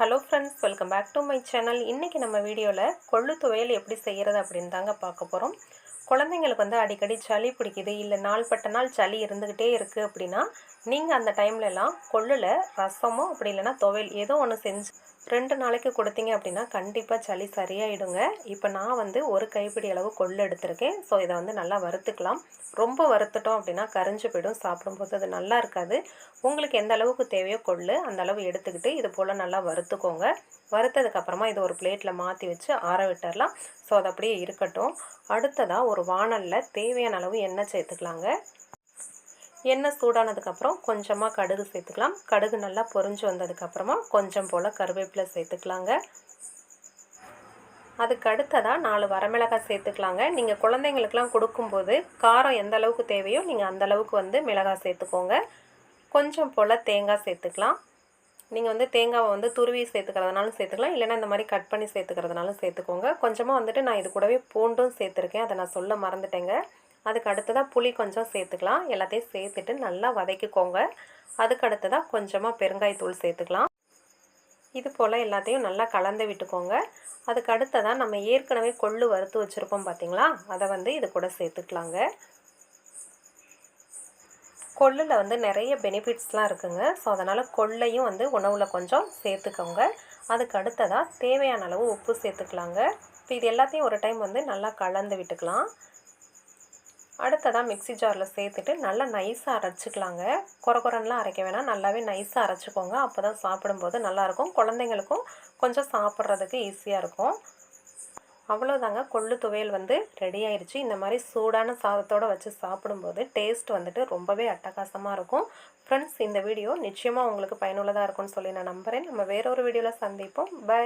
Hello friends welcome back to my channel இன்றைக்கி நம்ம வீடியோவில் கொள்ளு துவையல் எப்படி செய்கிறது அப்படின்னு தாங்க பார்க்க போகிறோம் குழந்தைங்களுக்கு வந்து அடிக்கடி சளி பிடிக்குது இல்லை நாள் பட்ட நாள் சளி இருந்துக்கிட்டே இருக்குது அப்படின்னா நீங்கள் அந்த டைம்லலாம் கொள்ளில் ரசமோ அப்படி இல்லைன்னா துவையல் ஏதோ ஒன்று செஞ்சு ரெண்டு நாளைக்கு கொடுத்தீங்க அப்படின்னா கண்டிப்பாக சளி சரியாயிடுங்க. இப்போ நான் வந்து ஒரு கைப்பிடி அளவு கொள்ளு எடுத்திருக்கேன். ஸோ இதை வந்து நல்லா வறுத்துக்கலாம். ரொம்ப வறுத்துட்டோம் அப்படின்னா கரைஞ்சு போயிடும் சாப்பிடும்போது. அது நல்லா இருக்காது. உங்களுக்கு எந்த அளவுக்கு தேவையோ கொள்ளு அந்த அளவு எடுத்துக்கிட்டு இது போல் நல்லா வறுத்துக்கோங்க. வறுத்ததுக்கப்புறமா இதை ஒரு பிளேட்டில் மாற்றி வச்சு ஆற விட்டுடலாம் ஸோ அது அப்படியே இருக்கட்டும். அடுத்ததாக ஒரு வானலில் தேவையான அளவு எண்ணெய் சேர்த்துக்கலாங்க. எண்ணெய் சூடானதுக்கப்புறம் கொஞ்சமாக கடுகு சேர்த்துக்கலாம். கடுகு நல்லா பொரிஞ்சு வந்ததுக்கப்புறமா கொஞ்சம் போல் கருவேப்பிலை சேர்த்துக்கலாங்க. அதுக்கு அடுத்ததாக நாலு வரமிளகாய் சேர்த்துக்கலாங்க. நீங்கள் குழந்தைங்களுக்கெலாம் கொடுக்கும்போது காரம் எந்த அளவுக்கு தேவையோ நீங்கள் அந்த அளவுக்கு வந்து மிளகாய் சேர்த்துக்கோங்க. கொஞ்சம் போல் தேங்காய் சேர்த்துக்கலாம். நீங்கள் வந்து தேங்காவை வந்து துருவி சேர்த்துக்கிறதுனாலும் சேர்த்துக்கலாம். இல்லைனா இந்த மாதிரி கட் பண்ணி சேர்த்துக்கிறதுனாலும் சேர்த்துக்கோங்க. கொஞ்சமாக வந்துட்டு நான் இது கூடவே பூண்டும் சேர்த்துருக்கேன். அதை நான் சொல்ல மறந்துட்டேங்க. அதுக்கு அடுத்ததாக புளி கொஞ்சம் சேர்த்துக்கலாம். எல்லாத்தையும் சேர்த்துட்டு நல்லா வதக்கிக்கோங்க. அதுக்கு அடுத்ததாக கொஞ்சமாக பெருங்காயத்தூள் சேர்த்துக்கலாம். இது போல் எல்லாத்தையும் நல்லா கலந்து விட்டுக்கோங்க. அதுக்கு அடுத்ததாக நம்ம ஏற்கனவே கொள்ளு வறுத்து வச்சுருப்போம் பார்த்தீங்களா அதை வந்து இது கூட சேர்த்துக்கலாங்க. கொள்ளில் வந்து நிறைய பெனிஃபிட்ஸ்லாம் இருக்குங்க. ஸோ அதனால் கொள்ளையும் வந்து உணவில் கொஞ்சம் சேர்த்துக்கோங்க. அதுக்கு அடுத்ததாக தேவையான அளவு உப்பு சேர்த்துக்கலாங்க. இப்போ இது எல்லாத்தையும் ஒரு டைம் வந்து நல்லா கலந்து விட்டுக்கலாம். அடுத்ததாக மிக்சி ஜாரில் சேர்த்துட்டு நல்லா நைஸாக அரைச்சிக்கலாங்க. குறகுறன்லாம் அரைக்க வேணாம். நல்லாவே நைஸாக அரைச்சிக்கோங்க. அப்போ தான் சாப்பிடும்போது நல்லாயிருக்கும். குழந்தைங்களுக்கும் கொஞ்சம் சாப்பிட்றதுக்கு ஈஸியாக இருக்கும். அவ்வளோதாங்க கொள்ளு துவையல் வந்து ரெடி ஆயிடுச்சு இந்த மாதிரி சூடான சாதத்தோடு வச்சு சாப்பிடும்போது டேஸ்ட் வந்துட்டு ரொம்பவே அட்டகாசமாக இருக்கும். ஃப்ரெண்ட்ஸ் இந்த வீடியோ நிச்சயமாக உங்களுக்கு பயனுள்ளதாக இருக்கும்னு சொல்லி நான் நம்புகிறேன் நம்ம வேறொரு வீடியோவில் சந்திப்போம். பை